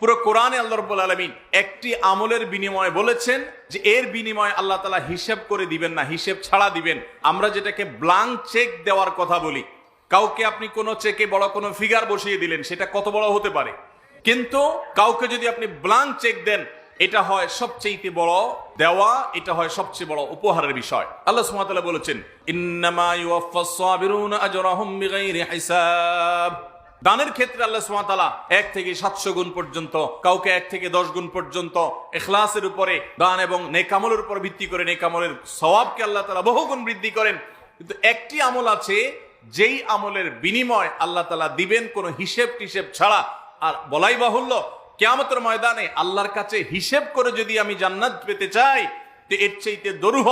পুরো কোরআনে আল্লাহ রব্বুল আলমিন একটি আমলের বিনিময়ে বলেছেন যে এর বিনিময়ে আল্লাহ তালা হিসেব করে দিবেন না, হিসেব ছাড়া দিবেন। আমরা যেটাকে ব্লাঙ্ক চেক দেওয়ার কথা বলি। কাউকে আপনি কোনো চেকে বড় কোনো ফিগার বসিয়ে দিলেন, সেটা কত বড় হতে পারে? কিন্তু কাউকে যদি আপনি ব্লাঙ্ক চেক দেন, এটা হয় সবচেয়ে বড় দেওয়া, এটা হয় সবচেয়ে বড় উপহারের বিষয়। আল্লাহ সুবহানাহু বলেছেন, ইন্নামা ইউওয়াফাস সাবিরুনা আজরাহুম বিগাইরি হিসাব। দানের ক্ষেত্রে আল্লাহ সুবহানাহু এক থেকে সাতশো গুণ পর্যন্ত, কাউকে এক থেকে দশ গুণ পর্যন্ত এখলাসের উপরে দান এবং নেকামলের উপর ভিত্তি করে নেকামলের সওয়াবকে আল্লাহ তাআলা বহুগুণ বৃদ্ধি করেন। কিন্তু একটি আমল আছে, যেই আমলের বিনিময় আল্লাহ তাআলা দিবেন কোনো হিসেব টিসেব ছাড়া। আর বলাই বাহুল্য, কেয়ামতের ময়দানে আল্লাহর কাছে হিসেব করে যদি আমি জান্নাত পেতে চাই, তো এর চাইতে দরুহ,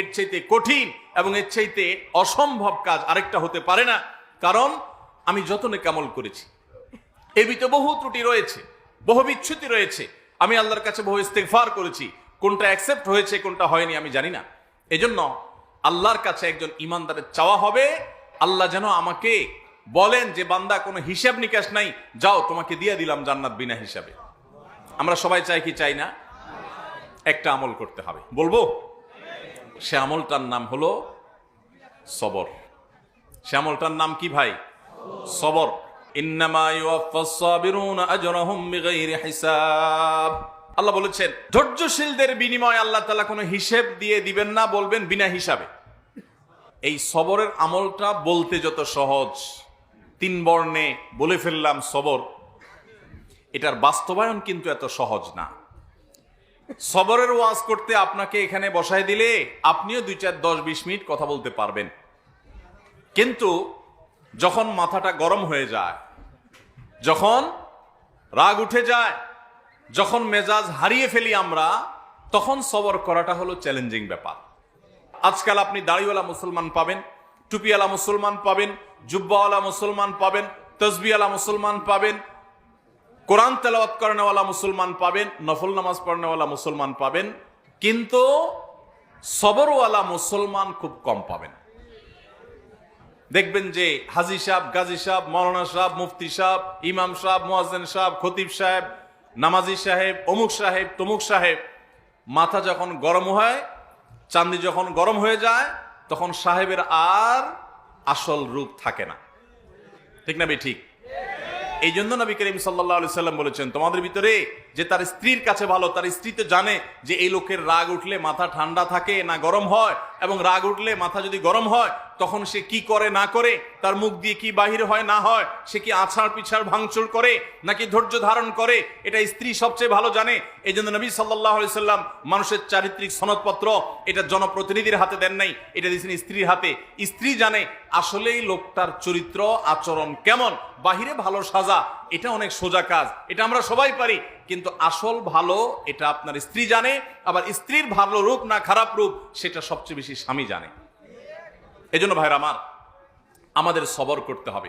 এর চাইতে কঠিন এবং এর চাইতে অসম্ভব কাজ আরেকটা হতে পারে না। কারণ আমি যত নেকামল করেছি। এর ভিতরে বহু ত্রুটি রয়েছে, বহু বিচ্ছুতি রয়েছে। আমি আল্লাহর কাছে বহু ইস্তেগফার করেছি। কোনটা অ্যাকসেপ্ট হয়েছে, কোনটা হয়নি, আমি জানি না। এজন্য আল্লাহর কাছে একজন ইমানদারের চাওয়া হবে। আল্লাহ যেন আমাকে বলেন যে, বান্দা, কোনো হিসাব নিকাশ নাই, যাও, তোমাকে দিয়ে দিলাম জান্নাত বিনা হিসাবে। আমরা সবাই চাই কি চাই না? একটা আমল করতে হবে। বলব? সে আমলটার নাম হলো সবর। সে আমলটার নাম কি ভাই? সবর। আল্লাহ বলেছেন, ধৈর্যশীলদের বিনিময়ে আল্লাহ তাআলা কোনো হিসেব দিয়ে দিবেন না, বলবেন বিনা হিসাবে। এই সবরের আমলটা বলতে যত সহজ, তিন বর্ণে বলে ফেললাম সবর। এটার বাস্তবায়ন কিন্তু এত সহজ না। সবরের ওয়াজ করতে আপনাকে এখানে বসায় দিলে আপনিও দুই চার দশ বিশ মিনিট কথা বলতে পারবেন। কিন্তু যখন মাথাটা গরম হয়ে যায়, যখন রাগ উঠে যায়, যখন মেজাজ হারিয়ে ফেলি আমরা, তখন সবর করাটা হলো চ্যালেঞ্জিং ব্যাপার। আজকাল আপনি দাড়িওয়ালা মুসলমান পাবেন, টুপিওয়ালা মুসলমান পাবেন, জুব্বাওয়ালা মুসলমান পাবেন, তসবিওয়ালা মুসলমান পাবেন, কোরআন তেলাওয়াত করেনেওয়ালা মুসলমান পাবেন, নফল নামাজ পড়নেওয়ালা মুসলমান পাবেন, কিন্তু সবরওয়ালা মুসলমান খুব কম পাবেন। দেখবেন যে হাজি সাহেব, গাজী সাহেব মৌলানা সাহেব, মুফতি সাহেব, ইমাম সাহেব, মোয়াজ্জেন সাহেব, খতিব সাহেব, নামাজি সাহেব, অমুক সাহেব, তমুক সাহেব, মাথা যখন গরম হয়, চান্দি যখন গরম হয়ে যায়, তখন সাহেবের আর আসল রূপ থাকে না। ঠিক না বে ঠিক। এই জন্য নবী করিম সাল্লাহ সাল্লাম বলেছেন, তোমাদের ভিতরে যে তার স্ত্রীর কাছে ভালো, তার স্ত্রী তো জানে যে এই লোকের রাগ উঠলে মাথা ঠান্ডা থাকে না গরম হয় এবং রাগ উঠলে মাথা যদি গরম হয়, তখন সে কি করে না করে? তার মুখ দিয়ে কি বাহির হয় না হয়? সে কি আছাড় পিছাড় ভাঙচুর করে নাকি ধৈর্য ধারণ করে? এটা স্ত্রী সবচেয়ে ভালো জানে। এই জন্য নবী সাল্লাহ সাল্লাম মানুষের চারিত্রিক সনদপত্র এটা জনপ্রতিনিধির হাতে দেন নাই। এটা দিয়েছেন স্ত্রীর হাতে। স্ত্রী জানে আসলেই লোকটার চরিত্র, আচরণ কেমন, বাহিরে ভালো সাজা, এটা অনেক সোজা কাজ। এটা আমরা সবাই পারি। কিন্তু আসল ভালো এটা আপনার স্ত্রী জানে, আবার স্ত্রীর ভালো রূপ না খারাপ রূপ, সেটা সবচেয়ে বেশি স্বামী জানে। এজন্য ভাইরা আমার, আমাদের সবর করতে হবে।